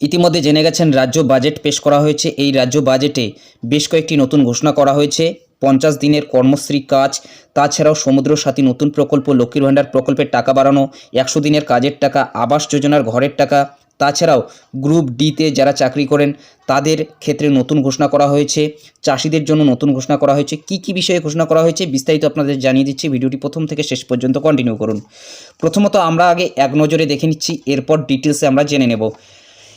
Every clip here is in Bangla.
ইতিমধ্যে জেনে গেছেন, রাজ্য বাজেট পেশ করা হয়েছে। এই রাজ্য বাজেটে বেশ কয়েকটি নতুন ঘোষণা করা হয়েছে। পঞ্চাশ দিনের কর্মশ্রী কাজ, তাছাড়াও সমুদ্র সাথী নতুন প্রকল্প, লক্ষ্মীর ভাণ্ডার প্রকল্পের টাকা বাড়ানো, একশো দিনের কাজের টাকা, আবাস যোজনার ঘরের টাকা, তাছাড়াও গ্রুপ ডিতে যারা চাকরি করেন, তাদের ক্ষেত্রে নতুন ঘোষণা করা হয়েছে। চাষিদের জন্য নতুন ঘোষণা করা হয়েছে। কি কি বিষয়ে ঘোষণা করা হয়েছে, বিস্তারিত আপনাদের জানিয়ে দিচ্ছি। ভিডিওটি প্রথম থেকে শেষ পর্যন্ত কন্টিনিউ করুন। প্রথমত আমরা আগে এক নজরে দেখে নিচ্ছি, এরপর ডিটেলসে আমরা জেনে নেব।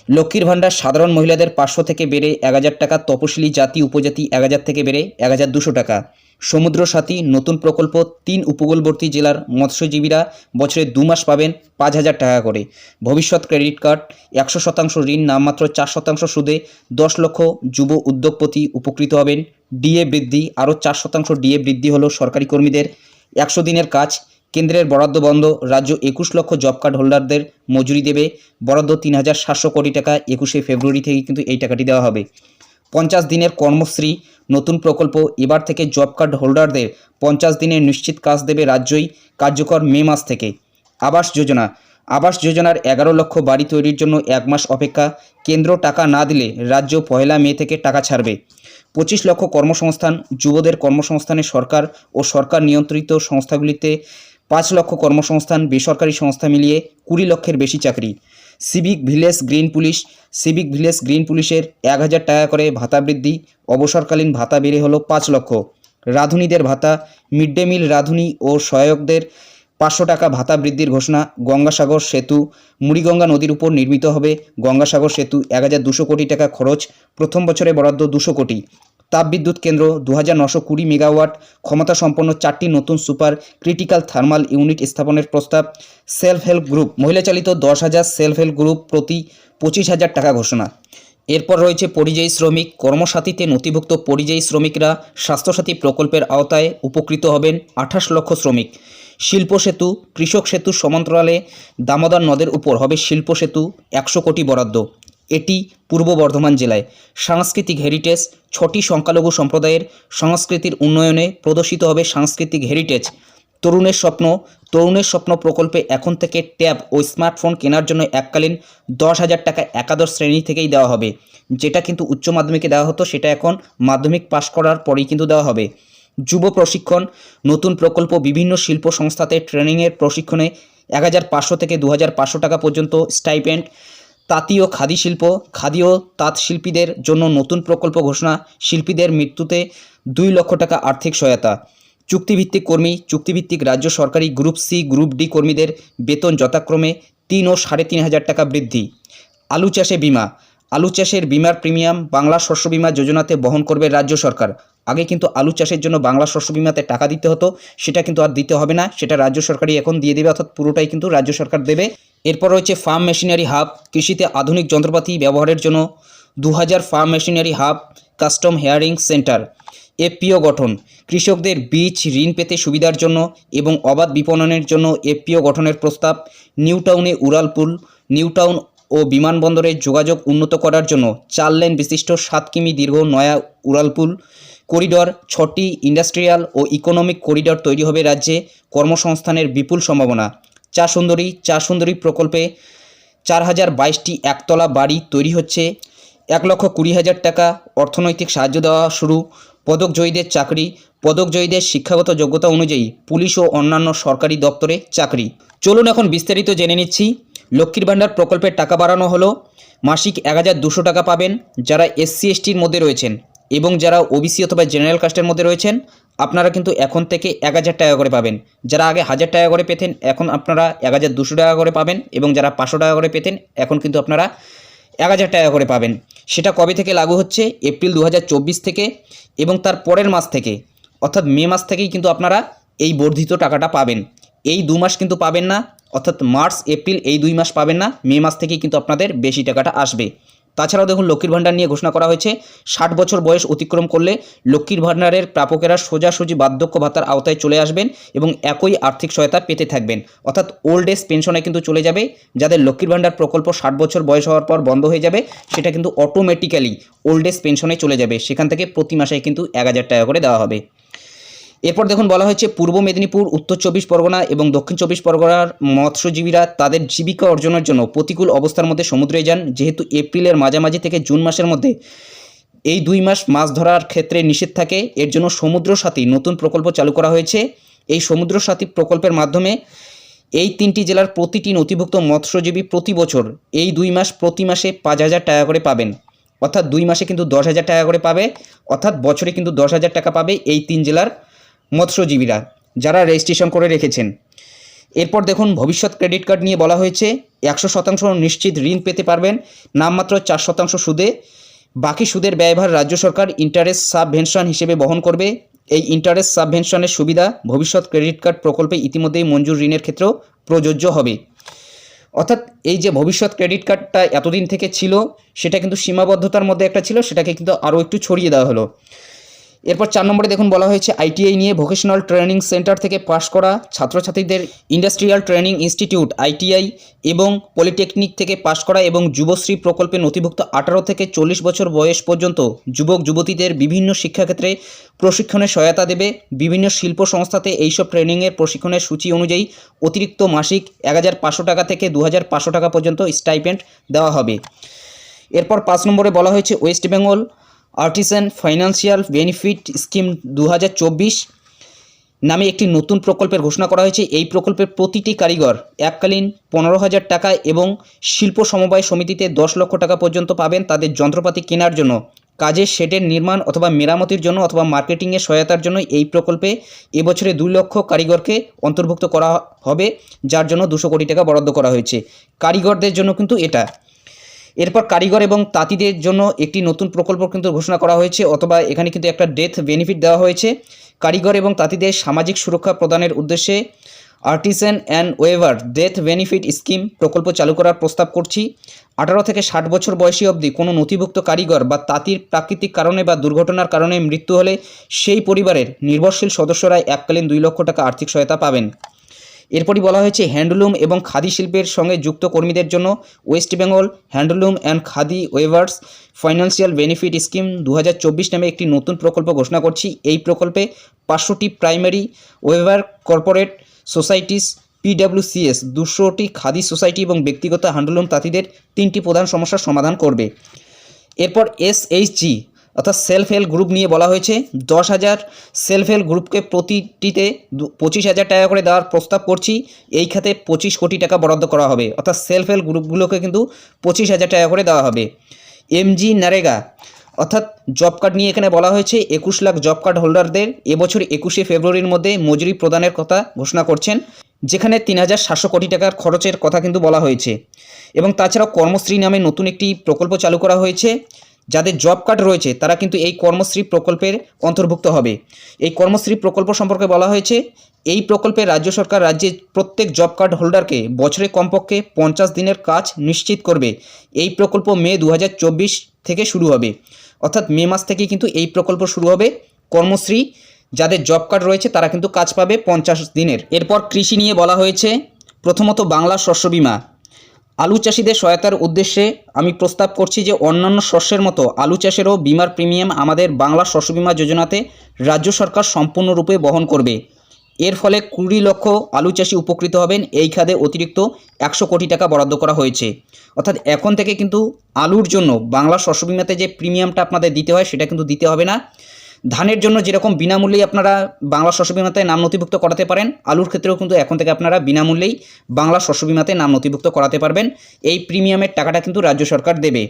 লক্ষ্মীর ভাণ্ডার সাধারণ মহিলাদের পাঁচশো থেকে বেড়ে এক হাজার টাকা, তপশিলি জাতি উপজাতি এক হাজার থেকে বেড়ে এক হাজার দুশো টাকা। সমুদ্র সাথী নতুন প্রকল্প তিন উপকূলবর্তী জেলার মৎস্যজীবীরা বছরে দু মাস পাবেন পাঁচ হাজার টাকা করে। ভবিষ্যৎ ক্রেডিট কার্ড, একশো শতাংশ ঋণ, নামমাত্র চার শতাংশ সুদে দশ লক্ষ যুব উদ্যোগপতি উপকৃত হবেন। ডিএ বৃদ্ধি, আরও চার শতাংশ ডিএ বৃদ্ধি হলো সরকারি কর্মীদের। একশো দিনের কাজ কেন্দ্রের বরাদ্দ বন্ধ, রাজ্য একুশ লক্ষ জব কার্ড হোল্ডারদের মজুরি দেবে, বরাদ্দ তিন হাজার সাতশো কোটি টাকা একুশে ফেব্রুয়ারি থেকে কিন্তু এই টাকাটি দেওয়া হবে। পঞ্চাশ দিনের কর্মশ্রী, নতুন প্রকল্প, এবার থেকে জব কার্ড হোল্ডারদের পঞ্চাশ দিনের নিশ্চিত কাজ দেবে রাজ্যই, কার্যকর মে মাস থেকে। আবাস যোজনা, আবাস যোজনার এগারো লক্ষ বাড়ি তৈরির জন্য এক মাস অপেক্ষা, কেন্দ্র টাকা না দিলে রাজ্য পয়লা মে থেকে টাকা ছাড়বে। পঁচিশ লক্ষ কর্মসংস্থান, যুবদের কর্মসংস্থানে সরকার ও সরকার নিয়ন্ত্রিত সংস্থাগুলিতে পাঁচ লক্ষ কর্মসংস্থান, বেসরকারি সংস্থা মিলিয়ে কুড়ি লক্ষের বেশি চাকরি। Civic village green police civic village green পুলিশের এক হাজার টাকা করে ভাতা বৃদ্ধি, অবসরকালীন ভাতা বেড়ে হলো পাঁচ লক্ষ। রাঁধুনিদের ভাতা মিড ডে মিল রাঁধুনি ও সহায়কদের পাঁচশো টাকা ভাতা বৃদ্ধির ঘোষণা, গঙ্গাসাগর সেতু, মুড়িগঙ্গা নদীর উপর নির্মিত হবে গঙ্গাসাগর সেতু, এক হাজার দুশো কোটি টাকা খরচ, প্রথম বছরে বরাদ্দ দুশো কোটি। তাপবিদ্যুৎ কেন্দ্র দু হাজার নশো কুড়ি মেগাওয়াট ক্ষমতা সম্পন্ন চারটি নতুন সুপার ক্রিটিক্যাল থার্মাল ইউনিট স্থাপনের প্রস্তাব, সেলফ হেল্প গ্রুপ মহিলা চালিত দশ হাজার সেলফ হেল্প গ্রুপ প্রতি পঁচিশ হাজার টাকা ঘোষণা। এরপর রয়েছে পরিযায়ী শ্রমিক, কর্মসাথীতে নথিভুক্ত পরিযায়ী শ্রমিকরা স্বাস্থ্যসাথী প্রকল্পের আওতায় উপকৃত হবেন আঠাশ লক্ষ শ্রমিক। শিল্প সেতু, কৃষক সেতু সমান্তরালে দামোদর নদের উপর হবে শিল্প সেতু একশো কোটি বরাদ্দ। এটি পূর্ব বর্ধমান জেলায়। সাংস্কৃতিক হেরিটেজ ছটি সংখ্যালঘু সম্প্রদায়ের সংস্কৃতির উন্নয়নে প্রদর্শিত হবে সাংস্কৃতিক হেরিটেজ তরুণের স্বপ্ন তরুণের স্বপ্ন প্রকল্পে এখন থেকে ট্যাব ও স্মার্টফোন কেনার জন্য এককালীন দশ হাজার টাকা একাদশ শ্রেণি থেকেই দেওয়া হবে। যেটা কিন্তু উচ্চ মাধ্যমিকে দেওয়া হতো, সেটা এখন মাধ্যমিক পাশ করার পরেই কিন্তু দেওয়া হবে। যুব প্রশিক্ষণ, নতুন প্রকল্প বিভিন্ন শিল্প সংস্থাতে ট্রেনিংয়ের প্রশিক্ষণে এক হাজার পাঁচশো থেকে দু হাজার পাঁচশো টাকা পর্যন্ত স্টাইপেন্ড তাঁতি ও খাদি শিল্প, খাদি ও তাঁত শিল্পীদের জন্য নতুন প্রকল্প ঘোষণা, শিল্পীদের মৃত্যুতে দুই লক্ষ টাকা আর্থিক সহায়তা। চুক্তিভিত্তিক কর্মী, চুক্তিভিত্তিক রাজ্য সরকারি গ্রুপ সি, গ্রুপ ডি কর্মীদের বেতন যথাক্রমে তিন ও সাড়ে তিন হাজার টাকা বৃদ্ধি। আলু চাষে বিমা। আলু চাষের বিমার প্রিমিয়াম বাংলা শস্য বিমা যোজনাতে বহন করবে রাজ্য সরকার। আগে কিন্তু আলু চাষের জন্য বাংলা শস্য বিমাতে টাকা দিতে হতো, সেটা কিন্তু আর দিতে হবে না, সেটা রাজ্য সরকারই এখন দিয়ে দেবে, অর্থাৎ পুরোটাই কিন্তু রাজ্য সরকার দেবে। এরপর রয়েছে ফার্ম মেশিনারি হাব কৃষিতে আধুনিক যন্ত্রপাতি ব্যবহারের জন্য দু হাজার farm machinery hub custom hiring centre FPO গঠন, কৃষকদের বীজ, ঋণ পেতে সুবিধার জন্য এবং অবাধ বিপণনের জন্য এফপিও গঠনের প্রস্তাব, নিউ টাউনে উড়ালপুল নিউ টাউন ও বিমানবন্দরে যোগাযোগ উন্নত করার জন্য চার লেন বিশিষ্ট সাত কিমি দীর্ঘ নয়া উড়ালপুল করিডর, ছটি ইন্ডাস্ট্রিয়াল ও ইকোনমিক করিডর তৈরি হবে রাজ্যে কর্মসংস্থানের বিপুল সম্ভাবনা। চা সুন্দরী চা সুন্দরী প্রকল্পে চার হাজার বাইশটি একতলা বাড়ি তৈরি হচ্ছে। এক লক্ষ কুড়ি হাজার টাকা অর্থনৈতিক সাহায্য দেওয়া শুরু। পদক জয়ীদের চাকরি পদক জয়ীদের শিক্ষাগত যোগ্যতা অনুযায়ী পুলিশ ও অন্যান্য সরকারি দপ্তরে চাকরি। চলুন এখন বিস্তারিত জেনে নিচ্ছি। লক্ষ্মীর ভাণ্ডার প্রকল্পের টাকা বাড়ানো হলো। মাসিক এক হাজার দুশো টাকা পাবেন যারা এসসি, এসটির মধ্যে রয়েছেন এবং যারা ওবিসি অথবা জেনারেল কাস্টের মধ্যে রয়েছেন। আপনারা কিন্তু এখন থেকে এক হাজার টাকা করে পাবেন। যারা আগে হাজার টাকা করে পেতেন, এখন আপনারা এক হাজার দুশো টাকা করে পাবেন এবং যারা পাঁচশো টাকা করে পেতেন, এখন কিন্তু আপনারা এক হাজার টাকা করে পাবেন। সেটা কবে থেকে লাগু হচ্ছে? এপ্রিল দু হাজার চব্বিশ থেকে এবং তার পরের মাস থেকে। অর্থাৎ মে মাস থেকেই কিন্তু আপনারা এই বর্ধিত টাকাটা পাবেন। এই দু মাস কিন্তু পাবেন না, অর্থাৎ মার্চ, এপ্রিল এই দুই মাস পাবেন না, মে মাস থেকেই কিন্তু আপনাদের বেশি টাকাটা আসবে। তাছাড়াও দেখুন লক্ষ্মীর ভাণ্ডার নিয়ে ঘোষণা করা হয়েছে। ষাট বছর বয়স অতিক্রম করলে লক্ষ্মীর ভাণ্ডারের প্রাপকেরা সোজাসুজি বার্ধক্য ভাতার আওতায় চলে আসবেন এবং একই আর্থিক সহায়তা পেতে থাকবেন। অর্থাৎ ওল্ড এজ পেনশনে কিন্তু চলে যাবে। যাদের লক্ষ্মীর ভাণ্ডার প্রকল্প ষাট বছর বয়স হওয়ার পর বন্ধ হয়ে যাবে, সেটা কিন্তু অটোমেটিক্যালি ওল্ড এজ পেনশনে চলে যাবে। সেখান থেকে প্রতি মাসে কিন্তু এক হাজার টাকা করে দেওয়া হবে। এরপর দেখুন বলা হয়েছে, পূর্ব মেদিনীপুর, উত্তর চব্বিশ পরগনা এবং দক্ষিণ চব্বিশ পরগনার মৎস্যজীবীরা তাদের জীবিকা অর্জনের জন্য প্রতিকূল অবস্থার মধ্যে সমুদ্রে যান। যেহেতু এপ্রিলের মাঝামাঝি থেকে জুন মাসের মধ্যে এই দুই মাস মাছ ধরার ক্ষেত্রে নিষেধ থাকে, এর জন্য সমুদ্র সাথী নতুন প্রকল্প চালু করা হয়েছে। এই সমুদ্র সাথী প্রকল্পের মাধ্যমে এই তিনটি জেলার প্রতিটি নথিভুক্ত মৎস্যজীবী প্রতি বছর এই দুই মাস প্রতি মাসে পাঁচ হাজার টাকা করে পাবেন। অর্থাৎ দুই মাসে কিন্তু দশ হাজার টাকা করে পাবে, অর্থাৎ বছরে কিন্তু দশ হাজার টাকা পাবে এই তিন জেলার মৎস্যজীবীরা, যারা রেজিস্ট্রেশন করে রেখেছেন। এরপর দেখুন, ভবিষ্যৎ ক্রেডিট কার্ড নিয়ে বলা হয়েছে, একশো শতাংশ নিশ্চিত ঋণ পেতে পারবেন, নামমাত্র চার শতাংশ সুদে। বাকি সুদের ব্যয়ভার রাজ্য সরকার ইন্টারেস্ট সাবভেনশন হিসেবে বহন করবে। এই ইন্টারেস্ট সাবভেনশনের সুবিধা ভবিষ্যৎ ক্রেডিট কার্ড প্রকল্পে ইতিমধ্যেই মঞ্জুর ঋণের ক্ষেত্রেও প্রযোজ্য হবে। অর্থাৎ এই যে ভবিষ্যৎ ক্রেডিট কার্ডটা এতদিন থেকে ছিল, সেটা কিন্তু সীমাবদ্ধতার মধ্যে একটা ছিল, সেটাকে কিন্তু আরও একটু ছড়িয়ে দেওয়া হলো। এরপর চার নম্বরে দেখুন বলা হয়েছে আইটিআই নিয়ে ভোকেশনাল ট্রেনিং সেন্টার থেকে পাশ করা ছাত্রছাত্রীদের ইন্ডাস্ট্রিয়াল ট্রেনিং ইনস্টিটিউট আইটিআই এবং পলিটেকনিক থেকে পাশ করা এবং যুবশ্রী প্রকল্পে নথিভুক্ত আঠারো থেকে চল্লিশ বছর বয়স পর্যন্ত যুবক যুবতীদের বিভিন্ন শিক্ষাক্ষেত্রে প্রশিক্ষণে সহায়তা দেবে। বিভিন্ন শিল্প সংস্থাতে এইসব ট্রেনিংয়ের প্রশিক্ষণের সূচি অনুযায়ী অতিরিক্ত মাসিক এক হাজার পাঁচশো টাকা থেকে দু হাজার পাঁচশো টাকা পর্যন্ত স্টাইপেন্ড দেওয়া হবে। এরপর পাঁচ নম্বরে বলা হয়েছে West Bengal artisan financial benefit scheme দু হাজার চব্বিশ নামে একটি নতুন প্রকল্পের ঘোষণা করা হয়েছে। এই প্রকল্পের প্রতিটি কারিগর এককালীন পনেরো হাজার টাকা এবং শিল্প সমবায় সমিতিতে দশ লক্ষ টাকা পর্যন্ত পাবেন তাদের যন্ত্রপাতি কেনার জন্য। কাজের শেডের নির্মাণ অথবা মেরামতির জন্য অথবা মার্কেটিংয়ের সহায়তার জন্য এই প্রকল্পে এবছরে দুই লক্ষ কারিগরকে অন্তর্ভুক্ত করা হবে, যার জন্য দুশো কোটি টাকা বরাদ্দ করা হয়েছে। কারিগরদের জন্য কিন্তু এটা। এরপর কারিগর এবং তাঁতিদের জন্য একটি নতুন প্রকল্প কিন্তু ঘোষণা করা হয়েছে, অথবা এখানে কিন্তু একটা ডেথ বেনিফিট দেওয়া হয়েছে। কারিগর এবং তাঁতিদের সামাজিক সুরক্ষা প্রদানের উদ্দেশ্যে artisan and weaver death benefit scheme প্রকল্প চালু করার প্রস্তাব করছি। আঠারো থেকে ষাট বছর বয়সী অবধি কোনো নথিভুক্ত কারিগর বা তাঁতির প্রাকৃতিক কারণে বা দুর্ঘটনার কারণে মৃত্যু হলে সেই পরিবারের নির্ভরশীল সদস্যরা এককালীন দুই লক্ষ টাকা আর্থিক সহায়তা পাবেন। এরপরই বলা হয়েছে, হ্যান্ডলুম এবং খাদি শিল্পের সঙ্গে যুক্ত কর্মীদের জন্য West Bengal handloom and khadi weavers financial benefit scheme দু হাজার চব্বিশ নামে একটি নতুন প্রকল্প ঘোষণা করছি। এই প্রকল্পে পাঁচশোটি primary weaver corporate societies PWCS দুশোটি khadi society এবং ব্যক্তিগত হ্যান্ডলুম তাঁতিদের তিনটি প্রধান সমস্যার সমাধান করবে। এরপর এসএইচজি অর্থাৎ সেলফ হেল্প গ্রুপ নিয়ে বলা হয়েছে, দশ হাজার সেলফ হেল্প গ্রুপকে প্রতিটিতে পঁচিশ হাজার টাকা করে দেওয়ার প্রস্তাব করছি, এই খাতে পঁচিশ কোটি টাকা বরাদ্দ করা হবে। অর্থাৎ সেলফ হেল্প গ্রুপগুলোকে কিন্তু পঁচিশ হাজার টাকা করে দেওয়া হবে। এমজি নারেগা অর্থাৎ জব কার্ড নিয়ে এখানে বলা হয়েছে, একুশ লাখ জব কার্ড হোল্ডারদের এবছর একুশে ফেব্রুয়ারির মধ্যে মজুরি প্রদানের কথা ঘোষণা করছেন, যেখানে তিন হাজার সাতশো কোটি টাকার খরচের কথা কিন্তু বলা হয়েছে। এবং তাছাড়াও কর্মশ্রী নামে নতুন একটি প্রকল্প চালু করা হয়েছে যাদের জব কার্ড রয়েছে, তারা কিন্তু এই কর্মশ্রী প্রকল্পের অন্তর্ভুক্ত হবে। এই কর্মশ্রী প্রকল্প সম্পর্কে বলা হয়েছে, এই প্রকল্পে রাজ্য সরকার রাজ্যে প্রত্যেক জব কার্ড হোল্ডারকে বছরে কমপক্ষে পঞ্চাশ দিনের কাজ নিশ্চিত করবে। এই প্রকল্প মে দু হাজার চব্বিশ থেকে শুরু হবে। অর্থাৎ মে মাস থেকেই কিন্তু এই প্রকল্প শুরু হবে। কর্মশ্রী যাদের জব কার্ড রয়েছে, তারা কিন্তু কাজ পাবে পঞ্চাশ দিনের। এরপর কৃষি নিয়ে বলা হয়েছে, প্রথমত বাংলা শস্য বিমা। আলু চাষিদের সহায়তার উদ্দেশ্যে আমি প্রস্তাব করছি যে অন্যান্য শস্যের মতো আলু চাষেরও বিমার প্রিমিয়াম আমাদের বাংলা শস্য বিমা যোজনাতে রাজ্য সরকার সম্পূর্ণরূপে বহন করবে। এর ফলে কুড়ি লক্ষ আলু চাষি উপকৃত হবেন। এই খাদে অতিরিক্ত একশো কোটি টাকা বরাদ্দ করা হয়েছে। অর্থাৎ এখন থেকে কিন্তু আলুর জন্য বাংলা শস্য বিমাতে যে প্রিমিয়ামটা আপনাদের দিতে হয় সেটা কিন্তু দিতে হবে না। ধানের জন্য যেরকম বিনামূল্যেই আপনারা বাংলা শস্য বিমাতে নাম নথিভুক্ত করাতে পারেন, আলুর ক্ষেত্রেও কিন্তু এখন থেকে আপনারা বিনামূল্যেই বাংলা শস্য বিমাতে নাম নথিভুক্ত করাতে পারবেন। এই প্রিমিয়ামের টাকাটা কিন্তু রাজ্য সরকার দেবে।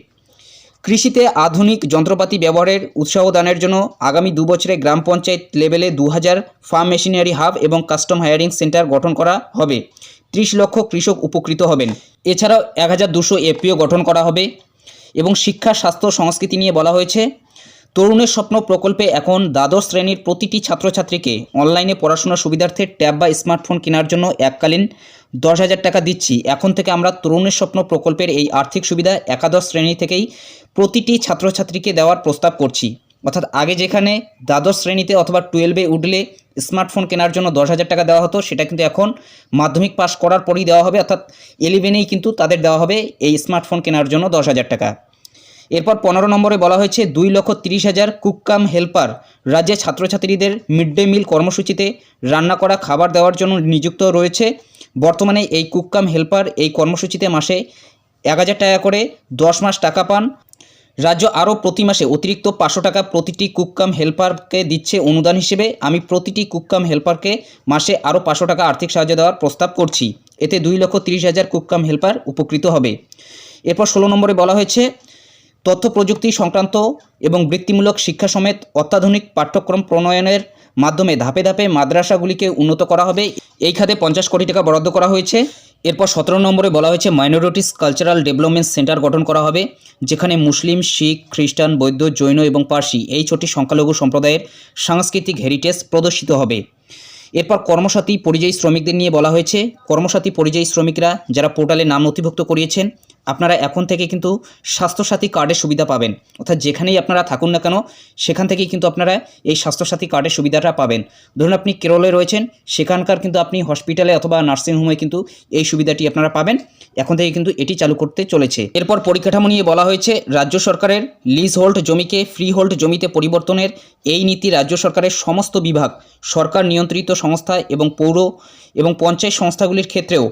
কৃষিতে আধুনিক যন্ত্রপাতি ব্যবহারের উৎসাহ দানের জন্য আগামী দু বছরে গ্রাম পঞ্চায়েত লেভেলে দু হাজার ফার্ম মেশিনারি হাব এবং কাস্টম হায়ারিং সেন্টার গঠন করা হবে। ত্রিশ লক্ষ কৃষক উপকৃত হবেন। এছাড়াও এক হাজার দুশো এপিও গঠন করা হবে এবং শিক্ষা, স্বাস্থ্য, সংস্কৃতি নিয়ে বলা হয়েছে। তরুণের স্বপ্ন প্রকল্পে এখন দ্বাদশ শ্রেণির প্রতিটি ছাত্রছাত্রীকে অনলাইনে পড়াশোনার সুবিধার্থে ট্যাব বা স্মার্টফোন কেনার জন্য এককালীন দশ হাজার টাকা দিচ্ছি। এখন থেকে আমরা তরুণের স্বপ্ন প্রকল্পের এই আর্থিক সুবিধা একাদশ শ্রেণি থেকেই প্রতিটি ছাত্রছাত্রীকে দেওয়ার প্রস্তাব করছি। অর্থাৎ আগে যেখানে দ্বাদশ শ্রেণীতে অথবা টুয়েলভে উঠলে স্মার্টফোন কেনার জন্য দশ হাজার টাকা দেওয়া হতো, সেটা কিন্তু এখন মাধ্যমিক পাশ করার পরেই দেওয়া হবে। অর্থাৎ ইলেভেনেই কিন্তু তাদের দেওয়া হবে এই স্মার্টফোন কেনার জন্য দশ হাজার টাকা। এরপর পনেরো নম্বরে বলা হয়েছে দুই লক্ষ তিরিশ হাজার কুককাম হেল্পার। রাজ্যের ছাত্রছাত্রীদের মিড ডে মিল কর্মসূচিতে রান্না করা খাবার দেওয়ার জন্য নিযুক্ত রয়েছে। বর্তমানে এই কুককাম হেল্পার এই কর্মসূচিতে মাসে এক হাজার টাকা করে দশ মাস টাকা পান। রাজ্য আরও প্রতি মাসে অতিরিক্ত পাঁচশো টাকা প্রতিটি কুককাম হেল্পারকে দিচ্ছে অনুদান হিসেবে। আমি প্রতিটি কুককাম হেল্পারকে মাসে আরও পাঁচশো টাকা আর্থিক সাহায্য দেওয়ার প্রস্তাব করছি। এতে দুই লক্ষ তিরিশ হাজার কুককাম হেল্পার উপকৃত হবে। এরপর ষোলো নম্বরে বলা হয়েছে তথ্য প্রযুক্তি সংক্রান্ত এবং বৃত্তিমূলক শিক্ষা সমেত অত্যাধুনিক পাঠ্যক্রম প্রণয়নের মাধ্যমে ধাপে ধাপে মাদ্রাসাগুলিকে উন্নত করা হবে। এই খাতে পঞ্চাশ কোটি টাকা বরাদ্দ করা হয়েছে। এরপর সতেরো নম্বরে বলা হয়েছে, মাইনরিটিস কালচারাল ডেভেলপমেন্ট সেন্টার গঠন করা হবে, যেখানে মুসলিম, শিখ, খ্রিস্টান, বৌদ্ধ, জৈন এবং পার্সি এই ছটি সংখ্যালঘু সম্প্রদায়ের সাংস্কৃতিক হেরিটেজ প্রদর্শিত হবে। এরপর কর্মসাথী পরিযায়ী শ্রমিকদের নিয়ে বলা হয়েছে, কর্মসাথী পরিযায়ী শ্রমিকরা যারা পোর্টালে নাম নথিভুক্ত করিয়েছেন আপনারা এখন থেকে কিন্তু স্বাস্থ্যসাথী কার্ডের সুবিধা পাবেন। অর্থাৎ যেখানেই আপনারা থাকুন না কেন, সেখান থেকেই কিন্তু আপনারা এই স্বাস্থ্যসাথী কার্ডের সুবিধাটা পাবেন। ধরুন আপনি কেরলে রয়েছেন, সেখানকার কিন্তু আপনি হসপিটালে অথবা নার্সিংহোমে কিন্তু এই সুবিধাটি আপনারা পাবেন। এখন থেকে কিন্তু এটি চালু করতে চলেছে। এরপর পরিকাঠামো নিয়ে বলা হয়েছে, রাজ্য সরকারের লিজ হোল্ড জমিকে ফ্রি হোল্ড জমিতে পরিবর্তনের এই নীতি রাজ্য সরকারের সমস্ত বিভাগ, সরকার নিয়ন্ত্রিত সংস্থা এবং পৌর এবং পঞ্চায়েত সংস্থাগুলির ক্ষেত্রেও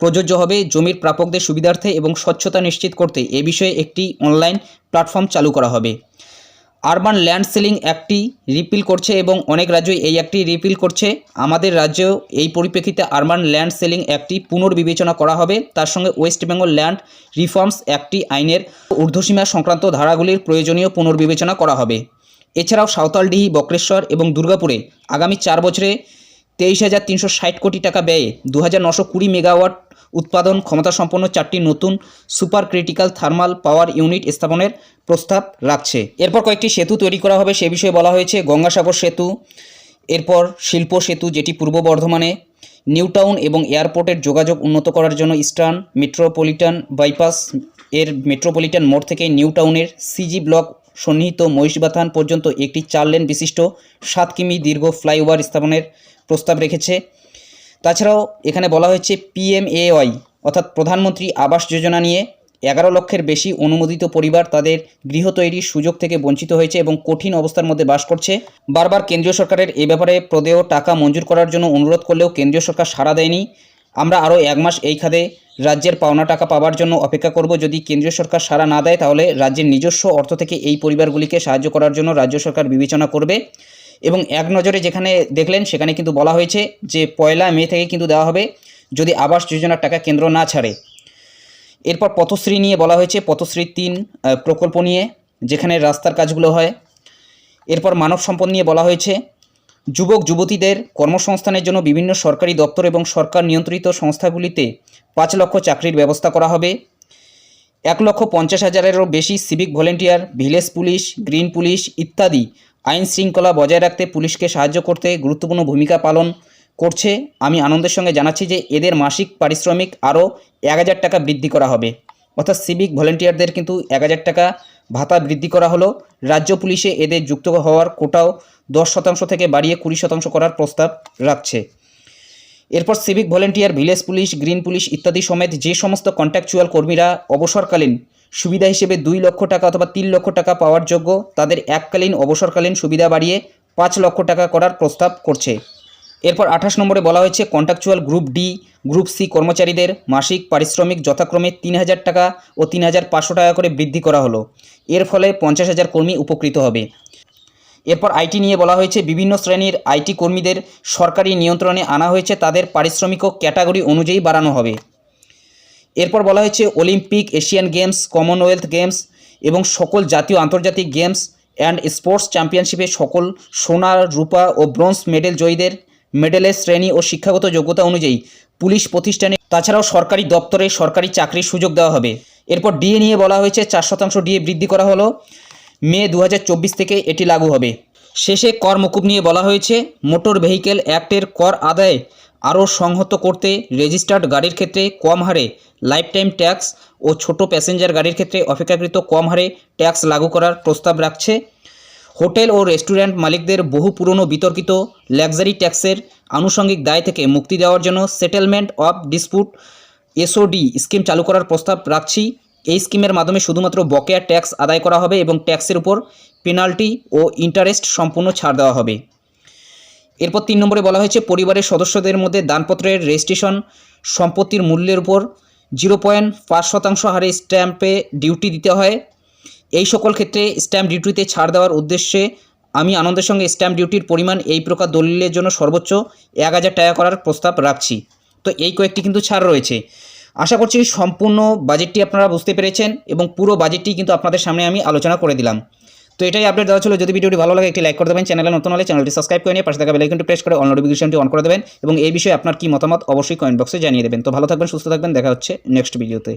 প্রযোজ্য হবে জমির প্রাপকদের সুবিধার্থে এবং স্বচ্ছতা নিশ্চিত করতে এ বিষয়ে একটি অনলাইন প্ল্যাটফর্ম চালু করা হবে। আরবান ল্যান্ড সেলিং অ্যাক্টটি রিপিল করছে এবং অনেক রাজ্যই এই অ্যাক্টটি রিপিল করছে। আমাদের রাজ্যেও এই পরিপ্রেক্ষিতে আরবান ল্যান্ড সেলিং অ্যাক্টটি পুনর্বিবেচনা করা হবে। তার সঙ্গে ওয়েস্ট বেঙ্গল ল্যান্ড রিফর্মস অ্যাক্টটি আইনের ঊর্ধ্বসীমা সংক্রান্ত ধারাগুলির প্রয়োজনীয় পুনর্বিবেচনা করা হবে। এছাড়াও সাঁওতালডিহি বক্রেশ্বর এবং দুর্গাপুরে আগামী চার বছরে তেইশ হাজার তিনশো ষাট কোটি টাকা ব্যয়ে দু হাজার নশো কুড়ি মেগাওয়াট উৎপাদন ক্ষমতা সম্পন্ন চারটি নতুন super critical thermal power unit স্থাপনের প্রস্তাব রাখছে। এরপর কয়েকটি সেতু তৈরি করা হবে, সে বিষয়ে বলা হয়েছে গঙ্গাসাগর সেতু, এরপর শিল্প সেতু যেটি পূর্ব বর্ধমানে, নিউটাউন এবং এয়ারপোর্টের যোগাযোগ উন্নত করার জন্য ইস্টার্ন মেট্রোপলিটন বাইপাস এর মেট্রোপলিটন মোড় থেকে নিউটাউনের সিজি ব্লক সন্নিহিত মহিষবাথান পর্যন্ত একটি চার লেন বিশিষ্ট সাত কিমি দীর্ঘ ফ্লাইওভার স্থাপনের প্রস্তাব রেখেছে। তাছাড়াও এখানে বলা হয়েছে পিএমএওয়াই অর্থাৎ প্রধানমন্ত্রী আবাস যোজনা নিয়ে এগারো লক্ষের বেশি অনুমোদিত পরিবার তাদের গৃহ তৈরির সুযোগ থেকে বঞ্চিত হয়েছে এবং কঠিন অবস্থার মধ্যে বাস করছে। বারবার কেন্দ্রীয় সরকারের এ ব্যাপারে প্রদেয় টাকা মঞ্জুর করার জন্য অনুরোধ করলেও কেন্দ্রীয় সরকার সাড়া দেয়নি। আমরা আরও এক মাস এই খাতে রাজ্যের পাওনা টাকা পাওয়ার জন্য অপেক্ষা করব। যদি কেন্দ্রীয় সরকার সাড়া না দেয় তাহলে রাজ্যের নিজস্ব অর্থ থেকে এই পরিবারগুলিকে সাহায্য করার জন্য রাজ্য সরকার বিবেচনা করবে। এবং এক নজরে যেখানে দেখলেন, সেখানে কিন্তু বলা হয়েছে যে পয়লা মে থেকে কিন্তু দেওয়া হবে যদি আবাস যোজনার টাকা কেন্দ্র না ছাড়ে। এরপর পথশ্রী নিয়ে বলা হয়েছে, পথশ্রী তিন প্রকল্প নিয়ে যেখানে রাস্তার কাজগুলো হয়। এরপর মানব সম্পদ নিয়ে বলা হয়েছে, যুবক, যুবতীদের কর্মসংস্থানের জন্য বিভিন্ন সরকারি দপ্তর এবং সরকার নিয়ন্ত্রিত সংস্থাগুলিতে পাঁচ লক্ষ চাকরির ব্যবস্থা করা হবে। এক লক্ষ পঞ্চাশ হাজারেরও বেশি civic volunteer village police green police ইত্যাদি আইন শৃঙ্খলা বজায় রাখতে পুলিশকে সাহায্য করতে গুরুত্বপূর্ণ ভূমিকা পালন করছে। আমি আনন্দের সঙ্গে জানাচ্ছি যে এদের মাসিক পারিশ্রমিক আরও এক হাজার টাকা বৃদ্ধি করা হবে। অর্থাৎ সিভিক ভলেন্টিয়ারদের কিন্তু এক হাজার টাকা ভাতা বৃদ্ধি করা হলো। রাজ্য পুলিশে এদের যুক্ত হওয়ার কোটাও দশ শতাংশ থেকে বাড়িয়ে কুড়ি শতাংশ করার প্রস্তাব রাখছে। এরপর civic volunteer, village police, green police ইত্যাদি সমেত যে সমস্ত কন্ট্রাকচুয়াল কর্মীরা অবসরকালীন সুবিধা হিসেবে দুই লক্ষ টাকা অথবা তিন লক্ষ টাকা পাওয়ার যোগ্য। তাদের এককালীন অবসরকালীন সুবিধা বাড়িয়ে পাঁচ লক্ষ টাকা করার প্রস্তাব করছে। এরপর আঠাশ নম্বরে বলা হয়েছে, contractual group D, group C কর্মচারীদের মাসিক পারিশ্রমিক যথাক্রমে তিন হাজার টাকা ও তিন হাজার পাঁচশো টাকা করে বৃদ্ধি করা হলো। এর ফলে পঞ্চাশ হাজার কর্মী উপকৃত হবে। এরপর আইটি নিয়ে বলা হয়েছে, বিভিন্ন শ্রেণির আইটি কর্মীদের সরকারি নিয়ন্ত্রণে আনা হয়েছে। তাদের পারিশ্রমিকও ক্যাটাগরি অনুযায়ী বাড়ানো হবে। এরপর বলা হয়েছে Olympic, Asian games, Commonwealth games এবং সকল জাতীয় আন্তর্জাতিক গেমস অ্যান্ড স্পোর্টস চ্যাম্পিয়নশিপে সকল সোনা, রূপা ও ব্রোঞ্জ মেডেল জয়ীদের মেডেলের শ্রেণি ও শিক্ষাগত যোগ্যতা অনুযায়ী পুলিশ প্রতিষ্ঠানে, তাছাড়াও সরকারি দপ্তরে সরকারি চাকরির সুযোগ দেওয়া হবে। এরপর ডিএ নিয়ে বলা হয়েছে চার শতাংশ ডিএ বৃদ্ধি করা হলো। মে দু হাজার চব্বিশ থেকে এটি লাগু হবে। শেষে কর মকুব নিয়ে বলা হয়েছে, মোটর ভেহিকেল অ্যাক্টের কর আদায় আরও সংহত করতে রেজিস্টার্ড গাড়ির ক্ষেত্রে কম হারে লাইফ টাইম ট্যাক্স ও ছোট প্যাসেঞ্জার গাড়ির ক্ষেত্রে অপেক্ষাকৃত কম হারে ট্যাক্স লাগু করার প্রস্তাব রাখছে। হোটেল ও রেস্টুরেন্ট মালিকদের বহু পুরনো বিতর্কিত লাক্সারি ট্যাক্সের আনুষঙ্গিক দায় থেকে মুক্তি দেওয়ার জন্য settlement of dispute SOD scheme চালু করার প্রস্তাব রাখছি। এই স্কিমের মাধ্যমে শুধুমাত্র বকেয়া ট্যাক্স আদায় করা হবে এবং ট্যাক্সের উপর পেনাল্টি ও ইন্টারেস্ট সম্পূর্ণ ছাড় দেওয়া হবে। এরপর তিন নম্বরে বলা হয়েছে, পরিবারের সদস্যদের মধ্যে দানপত্রের রেজিস্ট্রেশন সম্পত্তির মূল্যের উপর জিরো পয়েন্ট পাঁচ শতাংশ হারে স্ট্যাম্পে ডিউটি দিতে হয়। এই সকল ক্ষেত্রে স্ট্যাম্প ডিউটিতে ছাড় দেওয়ার উদ্দেশ্যে আমি আনন্দের সঙ্গে স্ট্যাম্প ডিউটির পরিমাণ এই প্রকার দলিলের জন্য সর্বোচ্চ এক হাজার টাকা করার প্রস্তাব রাখছি। তো এই কয়েকটি কিন্তু ছাড় রয়েছে। আশা করছি সম্পূর্ণ বাজেটটি আপনারা বুঝতে পেরেছেন এবং পুরো বাজেটটি কিন্তু আপনাদের সামনে আমি আলোচনা করে দিলাম। তো এটাই আপডেট দেওয়া ছিল। যদি ভিডিওটি ভালো লাগে, একটি লাইক করে দেবেন। চ্যানেলে নতুন হলে চ্যানেলটি সাবস্ক্রাইব করে নিয়ে পাশে থাকা বেলাইকনটি প্রেস করে অল নোটিফিকেশনটি অন করে দেবেন। এবং এই বিষয়ে আপনার কি মতামত, অবশ্যই কমেন্ট বক্সে জানিয়ে দেবেন। তো ভালো থাকবেন, সুস্থ থাকবেন। দেখা হচ্ছে নেক্সট ভিডিওতে